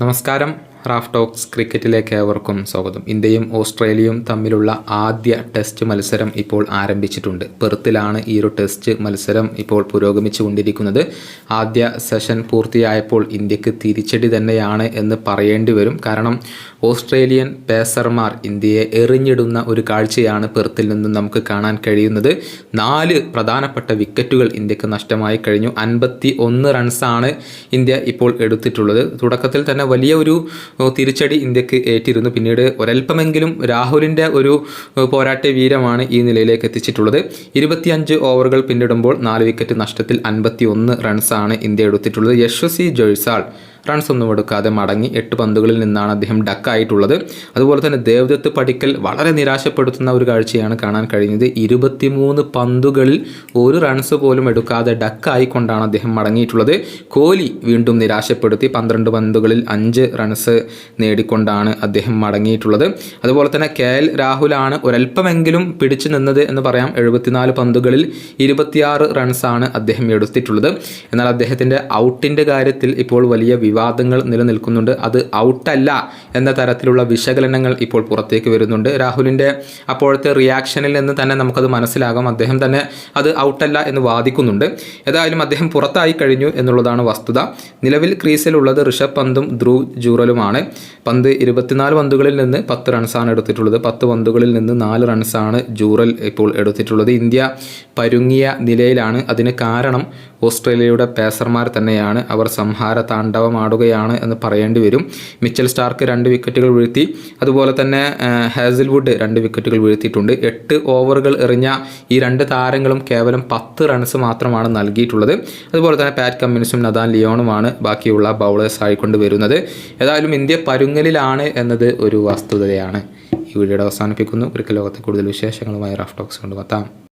നമസ്കാരം. Raf talks ക്രിക്കറ്റിലേക്ക് ഏവർക്കും സ്വാഗതം. ഇന്ത്യയും ഓസ്ട്രേലിയയും തമ്മിലുള്ള ആദ്യ ടെസ്റ്റ് മത്സരം ഇപ്പോൾ ആരംഭിച്ചിട്ടുണ്ട്. പെർത്തിലാണ് ഈ ഒരു ടെസ്റ്റ് മത്സരം ഇപ്പോൾ പുരോഗമിച്ചു കൊണ്ടിരിക്കുന്നത് ആദ്യ സെഷൻ പൂർത്തിയായപ്പോൾ ഇന്ത്യയ്ക്ക് തിരിച്ചടി തന്നെയാണ് എന്ന് പറയേണ്ടി വരും. കാരണം ഓസ്ട്രേലിയൻ പേസർമാർ ഇന്ത്യയെ എറിഞ്ഞിടുന്ന ഒരു കാഴ്ചയാണ് പെർത്തിൽ നിന്നും നമുക്ക് കാണാൻ കഴിയുന്നത്. നാല് പ്രധാനപ്പെട്ട വിക്കറ്റുകൾ ഇന്ത്യയ്ക്ക് നഷ്ടമായി കഴിഞ്ഞു. അൻപത്തി ഒന്ന് റൺസാണ് ഇന്ത്യ ഇപ്പോൾ എടുത്തിട്ടുള്ളത്. തുടക്കത്തിൽ തന്നെ വലിയ ഒരു തിരിച്ചടി ഇന്ത്യയ്ക്ക് ഏറ്റിരുന്നു. പിന്നീട് ഒരൽപ്പമെങ്കിലും രാഹുലിന്റെ ഒരു പോരാട്ട വീരമാണ് ഈ നിലയിലേക്ക് എത്തിച്ചിട്ടുള്ളത്. ഇരുപത്തിയഞ്ച് ഓവറുകൾ പിന്നിടുമ്പോൾ നാല് വിക്കറ്റ് നഷ്ടത്തിൽ അൻപത്തി ഒന്ന് റൺസാണ് ഇന്ത്യ എടുത്തിട്ടുള്ളത്. യശ്വസി ജോയ്സാൾ റൺസ് ഒന്നും എടുക്കാതെ മടങ്ങി എട്ട് പന്തുകളിൽ നിന്നാണ് അദ്ദേഹം ഡക്കായിട്ടുള്ളത്. അതുപോലെ തന്നെ ദേവദത്ത് പടിക്കൽ വളരെ നിരാശപ്പെടുത്തുന്ന ഒരു കാഴ്ചയാണ് കാണാൻ കഴിഞ്ഞത്. ഇരുപത്തിമൂന്ന് പന്തുകളിൽ ഒരു റൺസ് പോലും എടുക്കാതെ ഡക്കായിക്കൊണ്ടാണ് അദ്ദേഹം മടങ്ങിയിട്ടുള്ളത്. കോഹ്ലി വീണ്ടും നിരാശപ്പെടുത്തി പന്ത്രണ്ട് പന്തുകളിൽ അഞ്ച് റൺസ് നേടിക്കൊണ്ടാണ് അദ്ദേഹം മടങ്ങിയിട്ടുള്ളത്. അതുപോലെ തന്നെ കെ എൽ രാഹുലാണ് ഒരല്പമെങ്കിലും പിടിച്ചു നിന്നത് എന്ന് പറയാം. എഴുപത്തിനാല് പന്തുകളിൽ ഇരുപത്തിയാറ് റൺസാണ് അദ്ദേഹം എടുത്തിട്ടുള്ളത്. എന്നാൽ അദ്ദേഹത്തിന്റെ ഔട്ടിന്റെ കാര്യത്തിൽ ഇപ്പോൾ വലിയ വിവാദങ്ങൾ നിലനിൽക്കുന്നുണ്ട്. അത് ഔട്ടല്ല എന്ന തരത്തിലുള്ള വിശകലനങ്ങൾ ഇപ്പോൾ പുറത്തേക്ക് വരുന്നുണ്ട്. രാഹുലിന്റെ അപ്പോഴത്തെ റിയാക്ഷനിൽ നിന്ന് തന്നെ നമുക്കത് മനസ്സിലാകാം. അദ്ദേഹം തന്നെ അത് ഔട്ടല്ല എന്ന് വാദിക്കുന്നുണ്ട്. ഏതായാലും അദ്ദേഹം പുറത്തായി കഴിഞ്ഞു എന്നുള്ളതാണ് വസ്തുത. നിലവിൽ ക്രീസിലുള്ളത് ഋഷഭ് പന്തും ധ്രുവ് ജൂറലുമാണ്. പന്ത് ഇരുപത്തിനാല് പന്തുകളിൽ നിന്ന് പത്ത് റൺസാണ് എടുത്തിട്ടുള്ളത്. പത്ത് പന്തുകളിൽ നിന്ന് നാല് റൺസാണ് ജൂറൽ ഇപ്പോൾ എടുത്തിട്ടുള്ളത്. ഇന്ത്യ പരുങ്ങിയ നിലയിലാണ്. അതിന് കാരണം ഓസ്ട്രേലിയയുടെ പേസർമാർ തന്നെയാണ് അവർ സംഹാര താണ്ഡവമാടുകയാണ് എന്ന് പറയേണ്ടി വരും. മിച്ചൽ സ്റ്റാർക്ക് രണ്ട് വിക്കറ്റുകൾ വീഴ്ത്തി അതുപോലെ തന്നെ ഹാസിൽവുഡ് രണ്ട് വിക്കറ്റുകൾ വീഴ്ത്തിയിട്ടുണ്ട്. എട്ട് ഓവറുകൾ എറിഞ്ഞ ഈ രണ്ട് താരങ്ങളും കേവലം പത്ത് റൺസ് മാത്രമാണ് നൽകിയിട്ടുള്ളത്. അതുപോലെ തന്നെ പാറ്റ് കമ്മിൻസും നദാൻ ലിയോണുമാണ് ബാക്കിയുള്ള ബൗളേഴ്സ് ആയിക്കൊണ്ട് വരുന്നത്. ഏതായാലും ഇന്ത്യ പരുങ്ങലിലാണ് എന്നത് ഒരു വസ്തുതയാണ്. ഈ വീഡിയോയുടെ അവസാനിപ്പിക്കുന്നു. ക്രിക്കറ്റ് ലോകത്തെ കൂടുതൽ വിശേഷങ്ങളുമായി റഫ് ടോക്സ് കൊണ്ടുവത്താം.